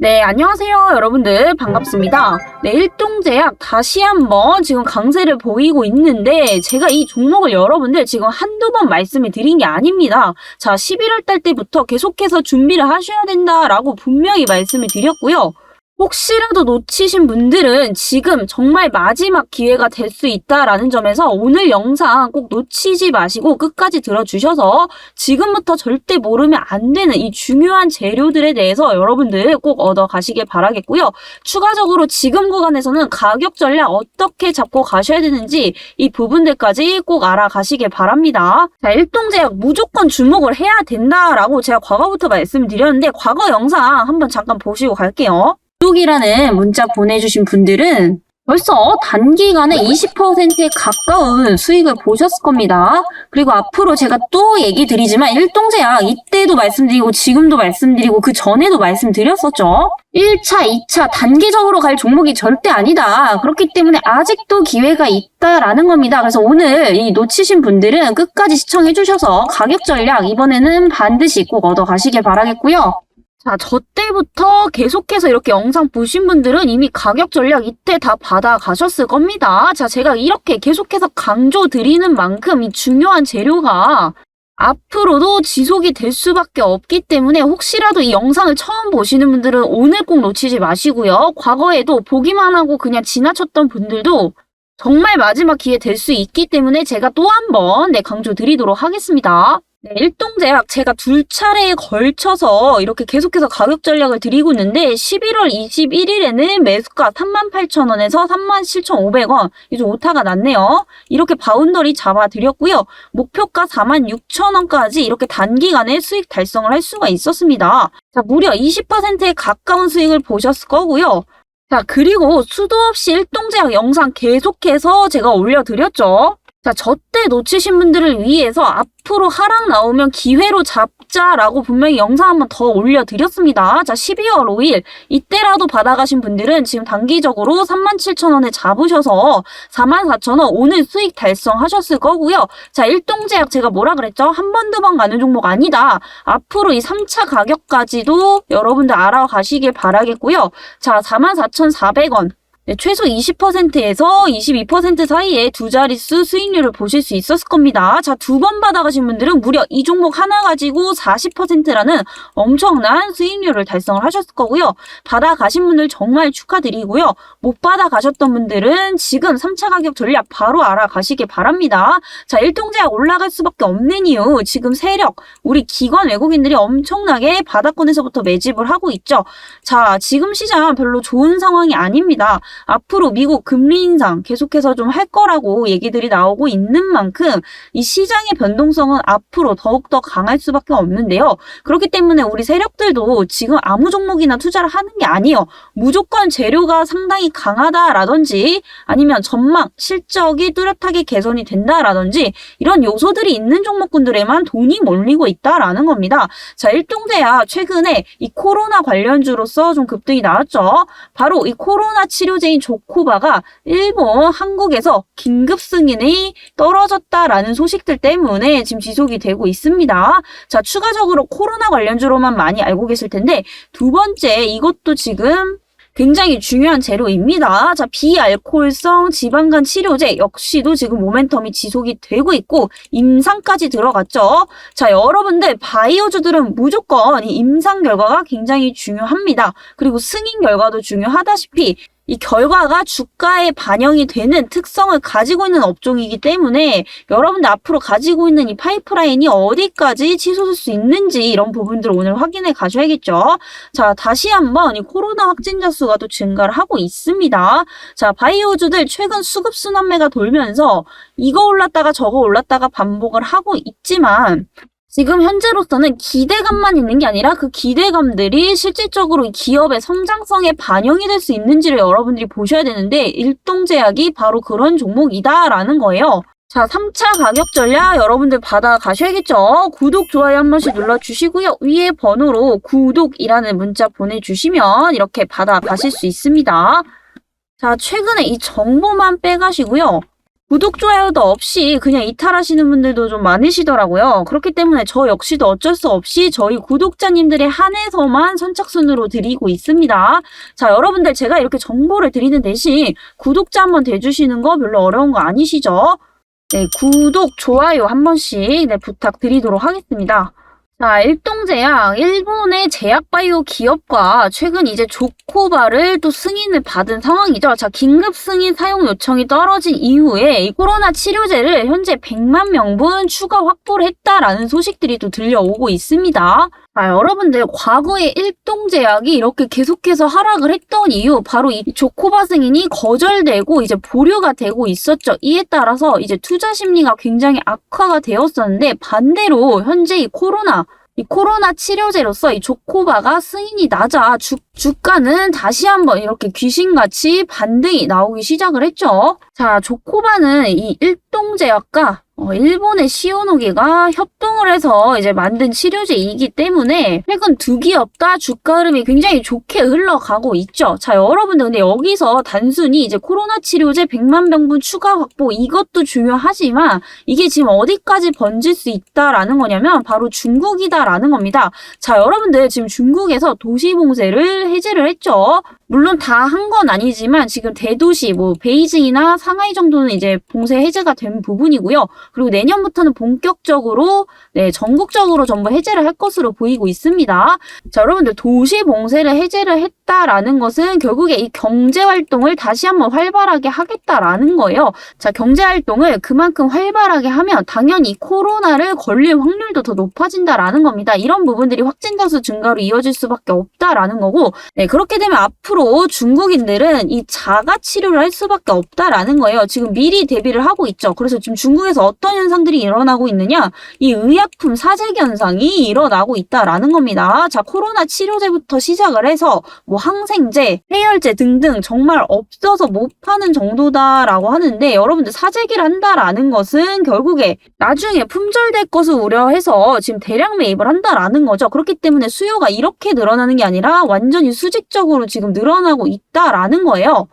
네, 안녕하세요, 여러분들. 반갑습니다. 네, 일동제약 다시 한번 지금 강세를 보이고 있는데, 제가 이 종목을 여러분들 지금 한두 번 말씀을 드린 게 아닙니다. 자, 11월 달 때부터 계속해서 준비를 하셔야 된다라고 분명히 말씀을 드렸고요. 혹시라도 놓치신 분들은 지금 정말 마지막 기회가 될 수 있다라는 점에서 오늘 영상 꼭 놓치지 마시고 끝까지 들어주셔서 지금부터 절대 모르면 안 되는 이 중요한 재료들에 대해서 여러분들 꼭 얻어 가시길 바라겠고요. 추가적으로 지금 구간에서는 가격 전략 어떻게 잡고 가셔야 되는지 이 부분들까지 꼭 알아가시길 바랍니다. 자, 일동제약 무조건 주목을 해야 된다라고 제가 과거부터 말씀드렸는데 과거 영상 한번 잠깐 보시고 갈게요. 구독이라는 문자 보내주신 분들은 벌써 단기간에 20%에 가까운 수익을 보셨을 겁니다. 그리고 앞으로 제가 또 얘기 드리지만 일동제약 이때도 말씀드리고 지금도 말씀드리고 그 전에도 말씀드렸었죠. 1차, 2차 단기적으로 갈 종목이 절대 아니다. 그렇기 때문에 아직도 기회가 있다라는 겁니다. 그래서 오늘 이 놓치신 분들은 끝까지 시청해 주셔서 가격 전략 이번에는 반드시 꼭 얻어 가시길 바라겠고요. 자, 저 때부터 계속해서 이렇게 영상 보신 분들은 이미 가격 전략 이때 다 받아 가셨을 겁니다. 자, 제가 이렇게 계속해서 강조 드리는 만큼 이 중요한 재료가 앞으로도 지속이 될 수밖에 없기 때문에 혹시라도 이 영상을 처음 보시는 분들은 오늘 꼭 놓치지 마시고요. 과거에도 보기만 하고 그냥 지나쳤던 분들도 정말 마지막 기회 될 수 있기 때문에 제가 또 한 번 네, 강조 드리도록 하겠습니다. 네, 일동제약 제가 둘 차례에 걸쳐서 이렇게 계속해서 가격 전략을 드리고 있는데 11월 21일에는 매수가 38,000원에서 37,500원 이제 오타가 났네요. 이렇게 바운더리 잡아드렸고요. 목표가 46,000원까지 이렇게 단기간에 수익 달성을 할 수가 있었습니다. 자, 무려 20%에 가까운 수익을 보셨을 거고요. 자, 그리고 수도 없이 일동제약 영상 계속해서 제가 올려드렸죠. 자, 저때 놓치신 분들을 위해서 앞으로 하락 나오면 기회로 잡자라고 분명히 영상 한번 더 올려드렸습니다. 자, 12월 5일 이때라도 받아가신 분들은 지금 단기적으로 37,000원에 잡으셔서 44,000원 오늘 수익 달성하셨을 거고요. 자, 일동제약 제가 뭐라 그랬죠? 한 번, 두 번 가는 종목 아니다. 앞으로 이 3차 가격까지도 여러분들 알아가시길 바라겠고요. 자, 44,400원. 네, 최소 20%에서 22% 사이에 두 자릿수 수익률을 보실 수 있었을 겁니다. 자, 두 번 받아가신 분들은 무려 이 종목 하나 가지고 40%라는 엄청난 수익률을 달성을 하셨을 거고요. 받아가신 분들 정말 축하드리고요. 못 받아가셨던 분들은 지금 3차 가격 전략 바로 알아가시길 바랍니다. 자, 일동제약 올라갈 수밖에 없는 이유, 지금 세력, 우리 기관 외국인들이 엄청나게 바닥권에서부터 매집을 하고 있죠. 자, 지금 시장 별로 좋은 상황이 아닙니다. 앞으로 미국 금리 인상 계속해서 좀 할 거라고 얘기들이 나오고 있는 만큼 이 시장의 변동성은 앞으로 더욱더 강할 수밖에 없는데요. 그렇기 때문에 우리 세력들도 지금 아무 종목이나 투자를 하는 게 아니에요. 무조건 재료가 상당히 강하다라든지 아니면 전망, 실적이 뚜렷하게 개선이 된다라든지 이런 요소들이 있는 종목군들에만 돈이 몰리고 있다라는 겁니다. 자, 일동제야 최근에 이 코로나 관련주로서 좀 급등이 나왔죠. 바로 이 코로나 치료제 인 조코바가 일본, 한국에서 긴급 승인이 떨어졌다라는 소식들 때문에 지금 지속이 되고 있습니다. 자, 추가적으로 코로나 관련주로만 많이 알고 계실 텐데 두 번째 이것도 지금 굉장히 중요한 재료입니다. 자, 비알코올성 지방간 치료제 역시도 지금 모멘텀이 지속이 되고 있고 임상까지 들어갔죠. 자, 여러분들 바이오주들은 무조건 이 임상 결과가 굉장히 중요합니다. 그리고 승인 결과도 중요하다시피 이 결과가 주가에 반영이 되는 특성을 가지고 있는 업종이기 때문에 여러분들 앞으로 가지고 있는 이 파이프라인이 어디까지 치솟을 수 있는지 이런 부분들을 오늘 확인해 가셔야겠죠. 자, 다시 한번 이 코로나 확진자 수가 또 증가를 하고 있습니다. 자, 바이오주들 최근 수급 순환매가 돌면서 이거 올랐다가 저거 올랐다가 반복을 하고 있지만 지금 현재로서는 기대감만 있는 게 아니라 그 기대감들이 실질적으로 이 기업의 성장성에 반영이 될 수 있는지를 여러분들이 보셔야 되는데 일동제약이 바로 그런 종목이다라는 거예요. 자, 3차 가격 전략 여러분들 받아 가셔야겠죠? 구독, 좋아요 한 번씩 눌러주시고요. 위에 번호로 구독이라는 문자 보내주시면 이렇게 받아 가실 수 있습니다. 자, 최근에 이 정보만 빼가시고요. 구독, 좋아요도 없이 그냥 이탈하시는 분들도 좀 많으시더라고요. 그렇기 때문에 저 역시도 어쩔 수 없이 저희 구독자님들에 한해서만 선착순으로 드리고 있습니다. 자, 여러분들 제가 이렇게 정보를 드리는 대신 구독자 한번 돼주시는 거 별로 어려운 거 아니시죠? 네, 구독, 좋아요 한 번씩 네, 부탁드리도록 하겠습니다. 자, 일동제약, 일본의 제약바이오 기업과 최근 이제 조코바를 또 승인을 받은 상황이죠. 자, 긴급 승인 사용 요청이 떨어진 이후에 이 코로나 치료제를 현재 100만 명분 추가 확보를 했다라는 소식들이 또 들려오고 있습니다. 아, 여러분들 과거에 일동제약이 이렇게 계속해서 하락을 했던 이유 바로 이 조코바 승인이 거절되고 이제 보류가 되고 있었죠. 이에 따라서 이제 투자 심리가 굉장히 악화가 되었었는데 반대로 현재 이 코로나 이 코로나 치료제로서 이 조코바가 승인이 나자 주, 주가는 다시 한번 이렇게 귀신같이 반등이 나오기 시작을 했죠. 자, 조코바는 이 일동제약과 어, 일본의 시오노기가 협동을 해서 이제 만든 치료제이기 때문에 최근 두 기업 다 주가 흐름이 굉장히 좋게 흘러가고 있죠. 자, 여러분들 근데 여기서 단순히 이제 코로나 치료제 100만 병분 추가 확보 이것도 중요하지만 이게 지금 어디까지 번질 수 있다라는 거냐면 바로 중국이다라는 겁니다. 자, 여러분들 지금 중국에서 도시 봉쇄를 해제를 했죠. 물론 다 한 건 아니지만 지금 대도시 뭐 베이징이나 상하이 정도는 이제 봉쇄 해제가 된 부분이고요. 그리고 내년부터는 본격적으로 네, 전국적으로 전부 해제를 할 것으로 보이고 있습니다. 자, 여러분들 도시 봉쇄를 해제를 했다라는 것은 결국에 이 경제 활동을 다시 한번 활발하게 하겠다라는 거예요. 자, 경제 활동을 그만큼 활발하게 하면 당연히 코로나를 걸릴 확률도 더 높아진다라는 겁니다. 이런 부분들이 확진자 수 증가로 이어질 수밖에 없다라는 거고, 네, 그렇게 되면 앞으로 중국인들은 이 자가 치료를 할 수밖에 없다라는 거예요. 지금 미리 대비를 하고 있죠. 그래서 지금 중국에서 어떤 현상들이 일어나고 있느냐? 이 의약품 사재기 현상이 일어나고 있다라는 겁니다. 자, 코로나 치료제부터 시작을 해서 뭐 항생제, 해열제 등등 정말 없어서 못 파는 정도다라고 하는데 여러분들 사재기를 한다라는 것은 결국에 나중에 품절될 것을 우려해서 지금 대량 매입을 한다라는 거죠. 그렇기 때문에 수요가 이렇게 늘어나는 게 아니라 완전히 수직적으로 지금 늘어 나고 있다라는 거예요.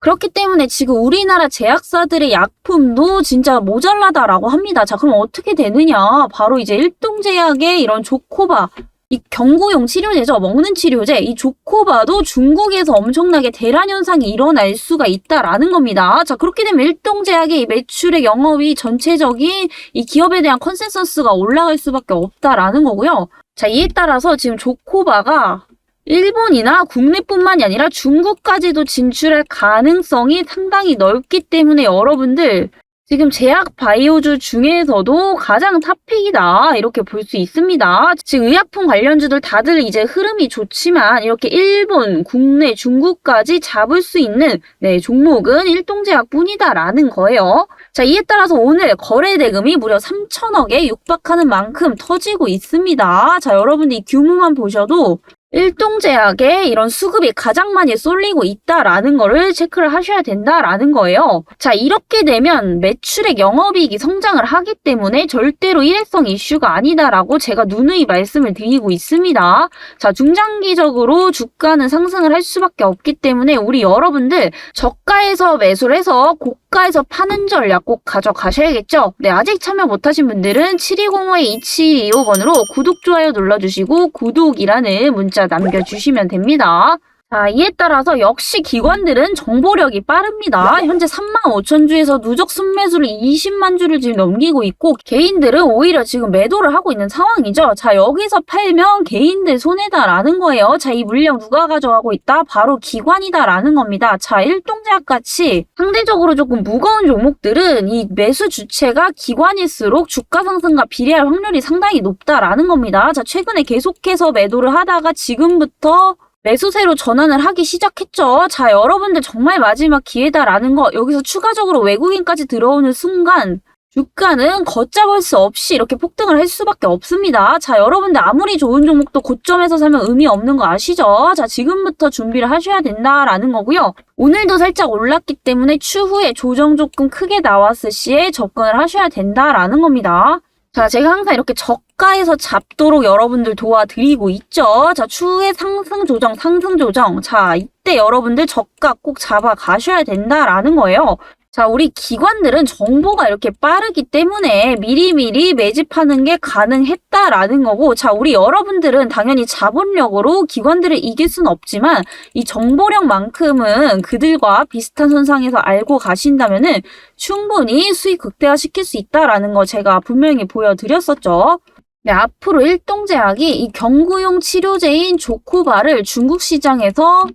그렇기 때문에 지금 우리나라 제약사들의 약품도 진짜 모자라다라고 합니다. 자, 그럼 어떻게 되느냐? 바로 이제 일동제약의 이런 조코바, 이 경구용 치료제죠. 먹는 치료제. 이 조코바도 중국에서 엄청나게 대란 현상이 일어날 수가 있다라는 겁니다. 자, 그렇게 되면 일동제약의 이 매출의 영업이 전체적인 이 기업에 대한 컨센서스가 올라갈 수밖에 없다라는 거고요. 자, 이에 따라서 지금 조코바가 일본이나 국내뿐만이 아니라 중국까지도 진출할 가능성이 상당히 넓기 때문에 여러분들 지금 제약 바이오주 중에서도 가장 탑픽이다 이렇게 볼 수 있습니다. 지금 의약품 관련주들 다들 이제 흐름이 좋지만 이렇게 일본, 국내, 중국까지 잡을 수 있는 네, 종목은 일동제약뿐이다라는 거예요. 자 이에 따라서 오늘 거래 대금이 무려 3천억에 육박하는 만큼 터지고 있습니다. 자 여러분들 이 규모만 보셔도 일동제약에 이런 수급이 가장 많이 쏠리고 있다라는 거를 체크를 하셔야 된다라는 거예요. 자, 이렇게 되면 매출액 영업이익이 성장을 하기 때문에 절대로 일회성 이슈가 아니다라고 제가 누누이 말씀을 드리고 있습니다. 자, 중장기적으로 주가는 상승을 할 수밖에 없기 때문에 우리 여러분들 저가에서 매수를 해서 고 가에서 파는 전략 꼭 가져가셔야겠죠? 네, 아직 참여 못하신 분들은 7205-2725번으로 구독, 좋아요 눌러주시고 구독이라는 문자 남겨주시면 됩니다. 자, 이에 따라서 역시 기관들은 정보력이 빠릅니다. 현재 3만 5천 주에서 누적 순매수를 20만 주를 지금 넘기고 있고 개인들은 오히려 지금 매도를 하고 있는 상황이죠. 자, 여기서 팔면 개인들 손해다라는 거예요. 자, 이 물량 누가 가져가고 있다? 바로 기관이다라는 겁니다. 자, 일동제약 같이 상대적으로 조금 무거운 종목들은 이 매수 주체가 기관일수록 주가 상승과 비례할 확률이 상당히 높다라는 겁니다. 자, 최근에 계속해서 매도를 하다가 지금부터 매수세로 전환을 하기 시작했죠. 자, 여러분들 정말 마지막 기회다라는 거 여기서 추가적으로 외국인까지 들어오는 순간 주가는 걷잡을 수 없이 이렇게 폭등을 할 수밖에 없습니다. 자, 여러분들 아무리 좋은 종목도 고점에서 사면 의미 없는 거 아시죠? 자, 지금부터 준비를 하셔야 된다라는 거고요. 오늘도 살짝 올랐기 때문에 추후에 조정 조금 크게 나왔을 시에 접근을 하셔야 된다라는 겁니다. 자, 제가 항상 이렇게 저가에서 잡도록 여러분들 도와드리고 있죠. 자, 추후에 상승 조정, 상승 조정. 자, 이때 여러분들 저가 꼭 잡아 가셔야 된다라는 거예요. 자, 우리 기관들은 정보가 이렇게 빠르기 때문에 미리미리 매집하는 게 가능했다라는 거고, 자, 우리 여러분들은 당연히 자본력으로 기관들을 이길 수는 없지만, 이 정보력만큼은 그들과 비슷한 선상에서 알고 가신다면은 충분히 수익 극대화 시킬 수 있다라는 거 제가 분명히 보여드렸었죠. 네, 앞으로 일동제약이 이 경구용 치료제인 조코바를 중국 시장에서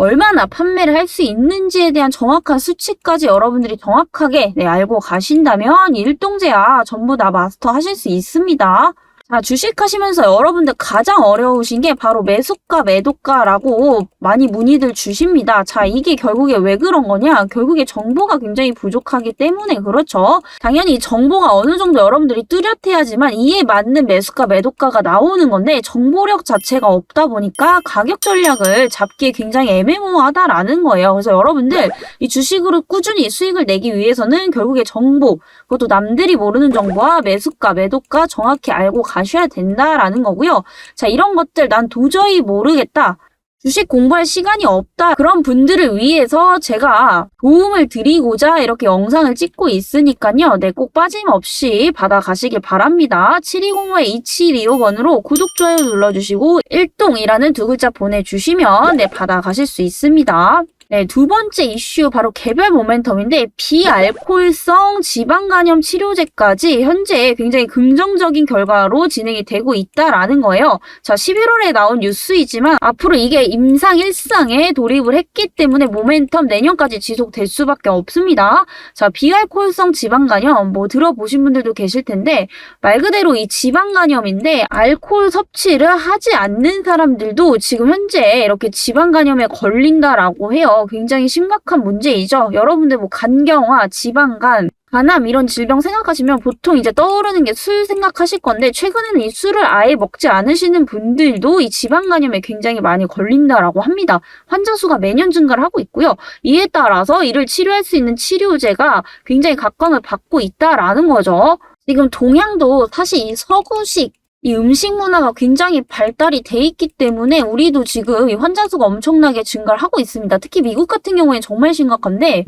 얼마나 판매를 할 수 있는지에 대한 정확한 수치까지 여러분들이 정확하게 네, 알고 가신다면 일동제약 전부 다 마스터 하실 수 있습니다. 자, 주식하시면서 여러분들 가장 어려우신 게 바로 매수가, 매도가라고 많이 문의들 주십니다. 자, 이게 결국에 왜 그런 거냐? 결국에 정보가 굉장히 부족하기 때문에 그렇죠. 당연히 정보가 어느 정도 여러분들이 뚜렷해야지만 이에 맞는 매수가, 매도가가 나오는 건데 정보력 자체가 없다 보니까 가격 전략을 잡기에 굉장히 애매모호하다라는 거예요. 그래서 여러분들 이 주식으로 꾸준히 수익을 내기 위해서는 결국에 정보, 그것도 남들이 모르는 정보와 매수가, 매도가 정확히 알고 가 셔야 된다라는 거고요. 자, 이런 것들 난 도저히 모르겠다. 주식 공부할 시간이 없다. 그런 분들을 위해서 제가 도움을 드리고자 이렇게 영상을 찍고 있으니까요. 네, 꼭 빠짐없이 받아가시길 바랍니다. 7205-2725번으로 구독, 좋아요 눌러주시고 1동이라는 두 글자 보내주시면 네, 받아가실 수 있습니다. 네, 두 번째 이슈 바로 개별 모멘텀인데 비알코올성 지방 간염 치료제까지 현재 굉장히 긍정적인 결과로 진행이 되고 있다라는 거예요. 자, 11월에 나온 뉴스이지만 앞으로 이게 임상 일상에 돌입을 했기 때문에 모멘텀 내년까지 지속될 수밖에 없습니다. 자, 비알코올성 지방 간염 뭐 들어보신 분들도 계실 텐데 말 그대로 이 지방 간염인데 알코올 섭취를 하지 않는 사람들도 지금 현재 이렇게 지방 간염에 걸린다라고 해요. 굉장히 심각한 문제이죠. 여러분들 뭐 간경화, 지방간, 간암 이런 질병 생각하시면 보통 이제 떠오르는 게 술 생각하실 건데 최근에는 이 술을 아예 먹지 않으시는 분들도 이 지방간염에 굉장히 많이 걸린다라고 합니다. 환자 수가 매년 증가를 하고 있고요. 이에 따라서 이를 치료할 수 있는 치료제가 굉장히 각광을 받고 있다라는 거죠. 지금 동양도 사실 이 서구식 이 음식 문화가 굉장히 발달이 돼 있기 때문에 우리도 지금 이 환자 수가 엄청나게 증가를 하고 있습니다. 특히 미국 같은 경우에는 정말 심각한데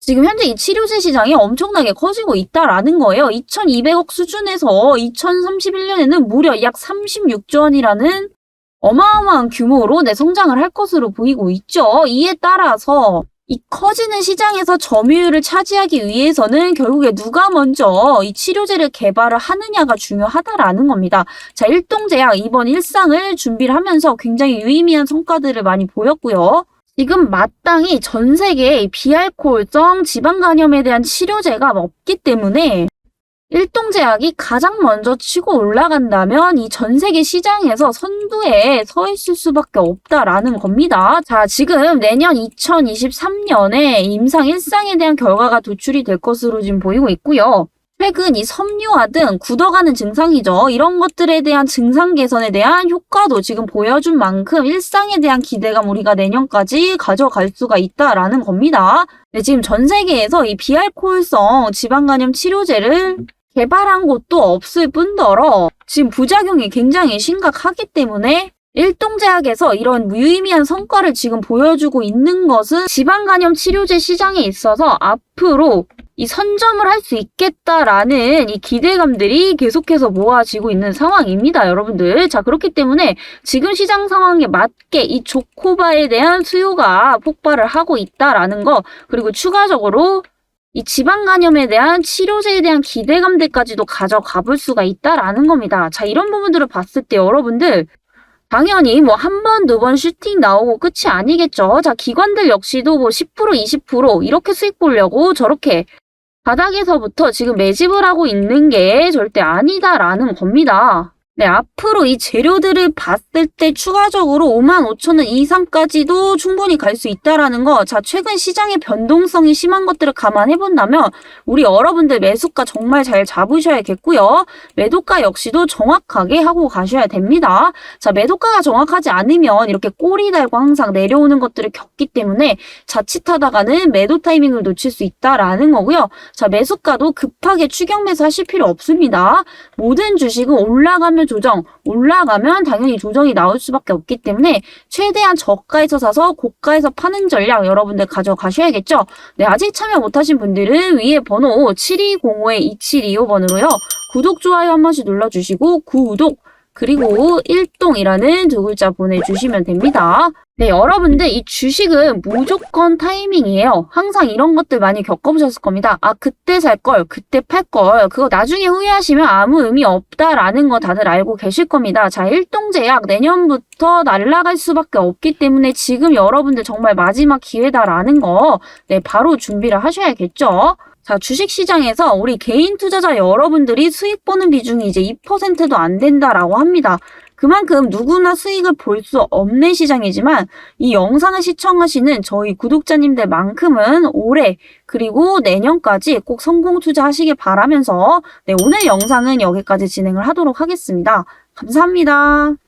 지금 현재 이 치료제 시장이 엄청나게 커지고 있다라는 거예요. 2200억 수준에서 2031년에는 무려 약 36조 원이라는 어마어마한 규모로 내 성장을 할 것으로 보이고 있죠. 이에 따라서 이 커지는 시장에서 점유율을 차지하기 위해서는 결국에 누가 먼저 이 치료제를 개발을 하느냐가 중요하다라는 겁니다. 자, 일동제약 이번 일상을 준비를 하면서 굉장히 유의미한 성과들을 많이 보였고요. 지금 마땅히 전 세계에 비알코올성 지방간염에 대한 치료제가 없기 때문에 일동제약이 가장 먼저 치고 올라간다면 이 전 세계 시장에서 선두에 서 있을 수밖에 없다라는 겁니다. 자, 지금 내년 2023년에 임상 일상에 대한 결과가 도출이 될 것으로 지금 보이고 있고요. 최근 이 섬유화 등 굳어가는 증상이죠. 이런 것들에 대한 증상 개선에 대한 효과도 지금 보여준 만큼 일상에 대한 기대감 우리가 내년까지 가져갈 수가 있다라는 겁니다. 네, 지금 전 세계에서 이 비알코올성 지방간염 치료제를 개발한 곳도 없을 뿐더러 지금 부작용이 굉장히 심각하기 때문에 일동제약에서 이런 무의미한 성과를 지금 보여주고 있는 것은 지방간염 치료제 시장에 있어서 앞으로 이 선점을 할 수 있겠다라는 이 기대감들이 계속해서 모아지고 있는 상황입니다, 여러분들. 자, 그렇기 때문에 지금 시장 상황에 맞게 이 조코바에 대한 수요가 폭발을 하고 있다라는 거, 그리고 추가적으로 이 지방간염에 대한 치료제에 대한 기대감들까지도 가져가 볼 수가 있다라는 겁니다. 자, 이런 부분들을 봤을 때 여러분들 당연히 뭐 한 번, 두 번 슈팅 나오고 끝이 아니겠죠. 자, 기관들 역시도 뭐 10%, 20% 이렇게 수익 보려고 저렇게 바닥에서부터 지금 매집을 하고 있는 게 절대 아니다라는 겁니다. 네, 앞으로 이 재료들을 봤을 때 추가적으로 5만 5천 원 이상까지도 충분히 갈 수 있다라는 거. 자, 최근 시장의 변동성이 심한 것들을 감안해 본다면 우리 여러분들 매수가 정말 잘 잡으셔야겠고요. 매도가 역시도 정확하게 하고 가셔야 됩니다. 자, 매도가가 정확하지 않으면 이렇게 꼬리 달고 항상 내려오는 것들을 겪기 때문에 자칫하다가는 매도 타이밍을 놓칠 수 있다라는 거고요. 자, 매수가도 급하게 추격 매수하실 필요 없습니다. 모든 주식은 올라가면 조정, 올라가면 당연히 조정이 나올 수밖에 없기 때문에 최대한 저가에서 사서 고가에서 파는 전략 여러분들 가져가셔야겠죠. 네, 아직 참여 못하신 분들은 위에 번호 7205-2725번으로요. 구독, 좋아요 한 번씩 눌러주시고 구독, 그리고 일동이라는 두 글자 보내주시면 됩니다. 네, 여러분들 이 주식은 무조건 타이밍이에요. 항상 이런 것들 많이 겪어보셨을 겁니다. 아, 그때 살 걸, 그때 팔 걸, 그거 나중에 후회하시면 아무 의미 없다라는 거 다들 알고 계실 겁니다. 자, 일동제약 내년부터 날라갈 수밖에 없기 때문에 지금 여러분들 정말 마지막 기회다라는 거, 네, 바로 준비를 하셔야겠죠. 자, 주식 시장에서 우리 개인 투자자 여러분들이 수익 보는 비중이 이제 2%도 안 된다라고 합니다. 그만큼 누구나 수익을 볼 수 없는 시장이지만 이 영상을 시청하시는 저희 구독자님들만큼은 올해 그리고 내년까지 꼭 성공 투자하시길 바라면서 네, 오늘 영상은 여기까지 진행을 하도록 하겠습니다. 감사합니다.